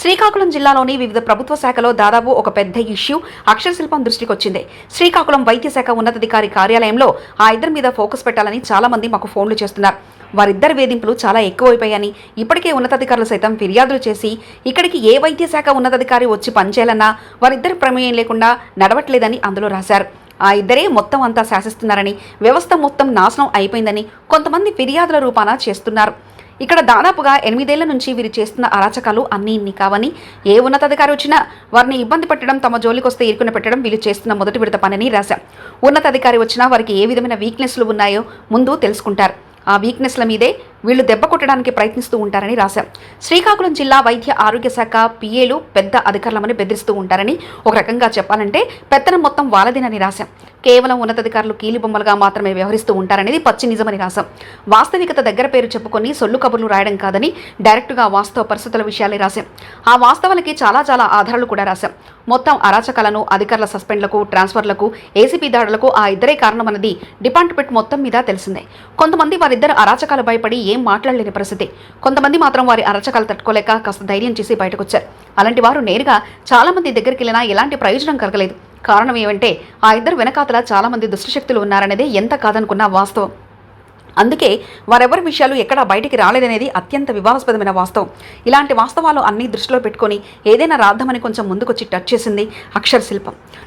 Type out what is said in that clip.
శ్రీకాకుళం జిల్లాలోని వివిధ ప్రభుత్వ శాఖలో దాదాపు ఒక పెద్ద ఇష్యూ అక్షరశిల్పం దృష్టికి వచ్చింది శ్రీకాకుళం వైద్య శాఖ ఉన్నతాధికారి కార్యాలయంలో ఆ ఇద్దరి మీద ఫోకస్ పెట్టాలని చాలా మంది మాకు ఫోన్లు చేస్తున్నారు. వారిద్దరి వేధింపులు చాలా ఎక్కువైపోయాయని ఇప్పటికే ఉన్నతాధికారులు సైతం ఫిర్యాదులు చేసి ఇక్కడికి ఏ వైద్య శాఖ ఉన్నతాధికారి వచ్చి పనిచేయాలన్నా వారిద్దరి ప్రమేయం లేకుండా నడవట్లేదని అందులో రాశారు. ఆ ఇద్దరే మొత్తం అంతా శాసిస్తున్నారని వ్యవస్థ మొత్తం నాశనం అయిపోయిందని కొంతమంది ఫిర్యాదుల రూపాన చేస్తున్నారు. ఇక్కడ దాదాపుగా ఎనిమిదేళ్ళ నుంచి వీరు చేస్తున్న అరాచకాలు అన్నీ ఇన్ని కావని ఏ ఉన్నతాధికారి వచ్చినా వారిని ఇబ్బంది పెట్టడం తమ జోలికొస్తే ఇరుకున పెట్టడం వీళ్ళు చేస్తున్న మొదటి విడత పనిని రాశాం ఉన్నతాధికారి వచ్చినా వారికి ఏ విధమైన వీక్నెస్లు ఉన్నాయో ముందు తెలుసుకుంటారు. ఆ వీక్నెస్ల మీదే వీళ్ళు దెబ్బ కొట్టడానికి ప్రయత్నిస్తూ ఉంటారని రాశాం శ్రీకాకుళం జిల్లా వైద్య ఆరోగ్య శాఖ పిఏలు పెద్ద అధికారులమని బెదిరిస్తూ ఉంటారని ఒక రకంగా చెప్పాలంటే పెత్తనం మొత్తం వాళ్ళదేనని రాశాం కేవలం ఉన్నతాధికారులు కీలిబొమ్మలుగా మాత్రమే వ్యవహరిస్తూ ఉంటారనేది పచ్చి నిజమని రాశాం వాస్తవికత దగ్గర పేరు చెప్పుకొని సొల్లు కబుర్లు రాయడం కాదని డైరెక్ట్గా వాస్తవ పరిస్థితుల విషయాలే రాశాం. ఆ వాస్తవాలకి చాలా చాలా ఆధారాలు కూడా రాశాం. మొత్తం అరాచకాలను అధికారుల సస్పెండ్లకు ట్రాన్స్ఫర్లకు ఏసీపీ దాడులకు ఆ ఇద్దరే కారణమన్నది డిపార్ట్మెంట్ మొత్తం మీద తెలిసిందే. కొంతమంది వారిద్దరు అరాచకాలు భయపడి ఏం మాట్లాడలేని పరిస్థితి. కొంతమంది మాత్రం వారి అరాచకాలు తట్టుకోలేక కాస్త ధైర్యం చేసి బయటకొచ్చారు. అలాంటి వారు నేరుగా చాలామంది దగ్గరికి వెళ్ళినా ఎలాంటి ప్రయోజనం కలగలేదు. కారణం ఏమంటే ఆ ఇద్దరు వెనకాతల చాలా మంది దుష్టశక్తులు ఉన్నారనేదే ఎంత కాదనుకున్నా వాస్తవం. అందుకే వారెవరి విషయాలు ఎక్కడా బయటికి రాలేదనేది అత్యంత వివాదాస్పదమైన వాస్తవం. ఇలాంటి వాస్తవాలు అన్ని దృష్టిలో పెట్టుకొని ఏదైనా రాద్దామని కొంచెం ముందుకొచ్చి టచ్ చేసింది అక్షర శిల్పం.